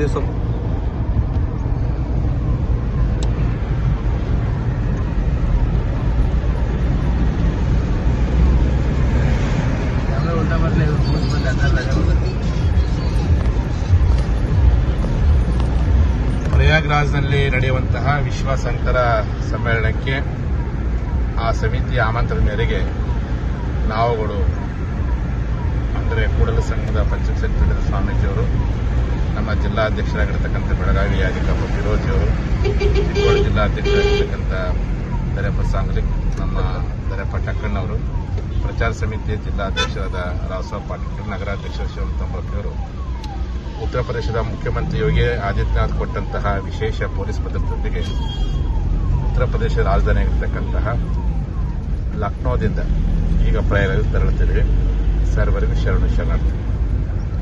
ಉದ್ದೇಶ ಪ್ರಯಾಗ್ರಾಜ್ನಲ್ಲಿ ನಡೆಯುವಂತಹ ವಿಶ್ವ ಸಮ್ಮೇಳನಕ್ಕೆ ಆ ಸಮಿತಿಯ ಆಮಂತ್ರಣದ ಮೇರೆಗೆ ನಾವುಗಳು, ಅಂದರೆ ಕೂಡಲ ಸಂಘದ ಪಂಚಸಂತದ ಸ್ವಾಮೀಜಿಯವರು ಜಿಲ್ಲಾಧ್ಯಕ್ಷರಾಗಿರ್ತಕ್ಕಂಥ ಬೆಳಗಾವಿ ಫಿರೋಜಿ ಅವರು, ಚಿಕ್ಕೋಡಿ ಜಿಲ್ಲಾಧ್ಯಕ್ಷರಾಗಿರ್ತಕ್ಕಂಥ ದರೆಪ್ಪ ಸಾಂಗ್ಲಿ ನಮ್ಮ ದರೆಪ್ಪ ಟಕ್ಕಣ್ಣವರು ಪ್ರಚಾರ ಸಮಿತಿಯ ಜಿಲ್ಲಾಧ್ಯಕ್ಷರಾದ ರಾವಸಾಬ್ ಪಾಟೀಲ್, ನಗರಾಧ್ಯಕ್ಷ ಅವರು, ಉತ್ತರ ಪ್ರದೇಶದ ಮುಖ್ಯಮಂತ್ರಿ ಯೋಗಿ ಆದಿತ್ಯನಾಥ್ ಕೊಟ್ಟಂತಹ ವಿಶೇಷ ಪೊಲೀಸ್ ಭದ್ರತೆಯೊಂದಿಗೆ ಉತ್ತರ ಪ್ರದೇಶ ರಾಜಧಾನಿಯಾಗಿರ್ತಕ್ಕಂತಹ ಲಕ್ನೋದಿಂದ ಈಗ ಪ್ರಯಾಣ ತೆರಳುತ್ತಿದ್ದೇವೆ. ಸರ್ವರಿಗೂ ಶರಣು ಶರಣಾರ್ಥಿ.